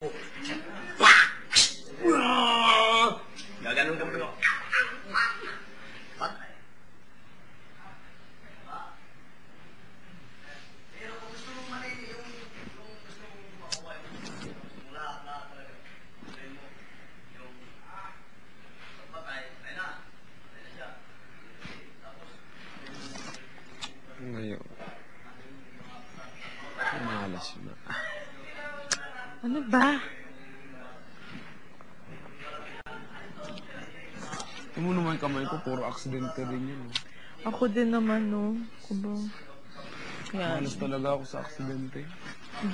不 Ano ba? Ito mo naman kamay ko, puro aksidente din yun. oh. Ako din naman, no. Kuba. Yan. Malas talaga ako sa aksidente.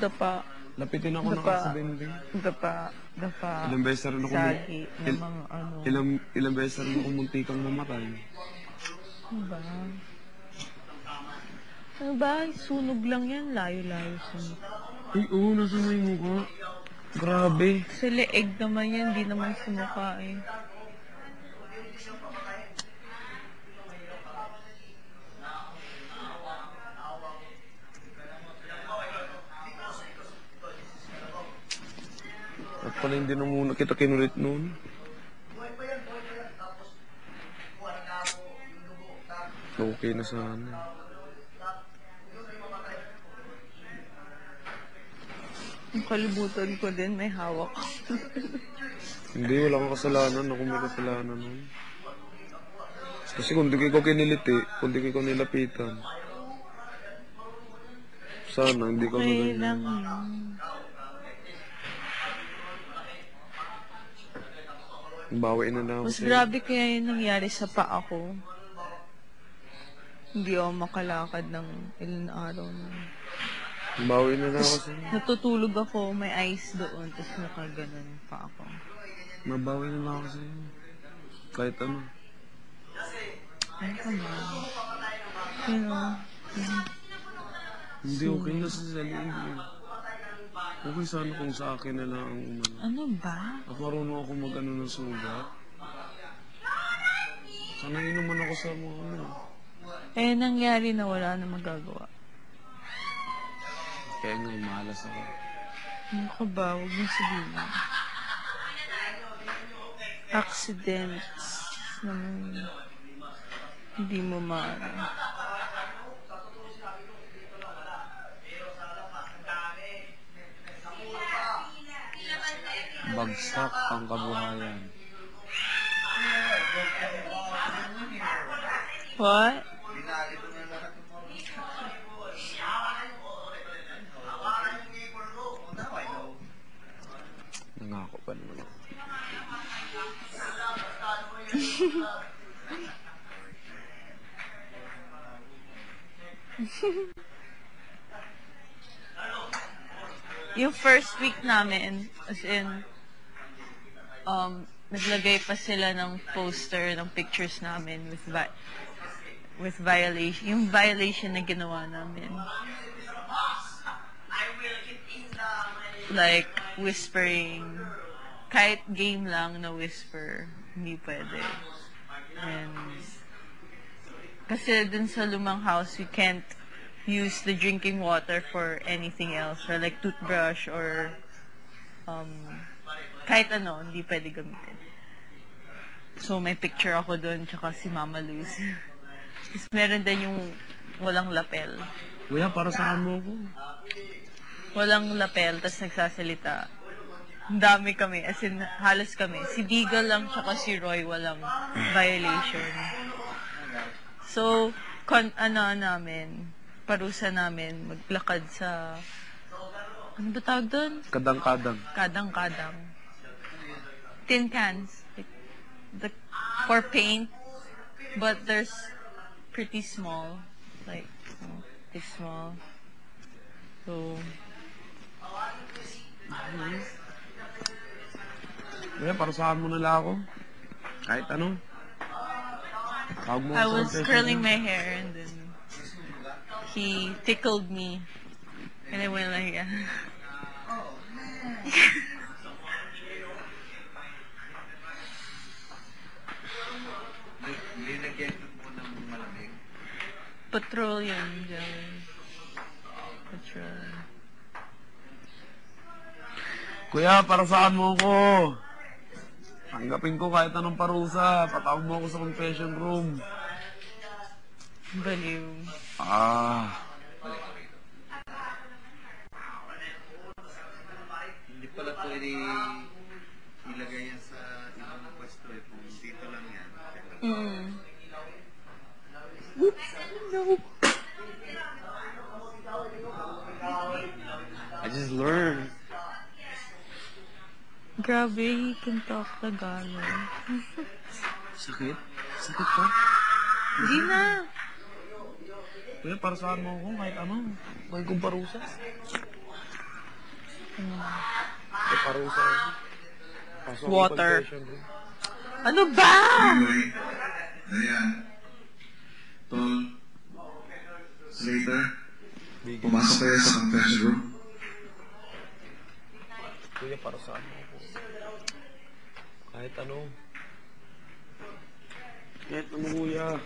Dapa. Lapitin ako ng aksidente. Dapa. Dapa. Ilang beses na rin ako Sagi. Ng il- mga ano. ilang, ilang beses na rin ako muntikang mamatay. Ano ba? Ano ba? Sunog lang yan. Layo-layo sunog. Ay, oo, nasa may mukha. Grabe. Sa leeg naman yan. Di naman sa mukha eh. At pala hindi na muna kita kinulit noon. Okay na sana. Yung kalibutan ko din, may hawak. Hindi, wala kang kasalanan. Ako may kasalanan nun. Kasi kung di ko kiniliti, kung di ko nilapitan. Sana, hindi ko Okay lang yun. Bawi na ako Mas grabe kaya yung nangyari sa paa ko. Hindi ako makalakad ng ilang araw na. Bawi na na ako sa'yo. Natutulog ako, may ice doon, tapos nakaganon pa ako. Mabawi na na ako sa'yo. Kahit ano. Ano ka ba? You know, Hindi, okay na sa saliin yun. Okay sana kung sa akin na lang ang umano. ano ba? At marunong ako mag-ano ng sugat. Sana naman ako sa mga ano. Eh, nangyari na wala na magagawa. Kaya nga, malas ako. Ano ka ba? Huwag mo sabihin. Accidents naman. Hindi mo maano. Bagsak ang kabuhayan. What? Yung first week namin, as in, um, naglagay pa sila ng poster ng pictures namin with vi- with violation, yung violation na ginawa namin. Like, whispering, kahit game lang na whisper, hindi pwede. And, kasi dun sa lumang house, we can't use the drinking water for anything else, or like toothbrush or um, kahit ano, hindi pwede gamitin. So, may picture ako doon, tsaka si Mama Luz. Tapos meron din yung walang lapel. Kuya, para saan mo ako? Walang lapel, tapos nagsasalita. Dami kami, as in, halos kami. Si Beagle lang, tsaka si Roy, walang violation. So, kon, ano namin, parusa namin, maglakad sa, ano ba tawag doon? Kadang-kadang. Kadang-kadang. Tin cans. Like, the, for paint, but there's pretty small. Like, oh, it's small. So, Kuya, para saan mo nila ako? Kahit ano. Tawag mo I was curling my hair and then he tickled me. And I went like, yeah. Linagyan mo ng malamig. Petroleum jelly. Petroleum. Kuya, para saan mo ko? Tanggapin ko kahit anong parusa. Patawag mo ako sa confession room. Baliw. Ah. Hindi pala pwede ilagay yan sa ibang pwesto eh. Kung dito lang yan. Mm. I Grabe, he can talk Tagalog. Sakit? Sakit ka? Hindi na. Kuya, para saan mo ako kahit ano? Kahit kong parusa. Kahit parusa. Pasok Water. room. Ano ba? Anyway, ayan. Tol, Slater, pumasok kayo sa confession room. Kuya, para saan mo ako? Kahit ano. Kahit ano, kuya.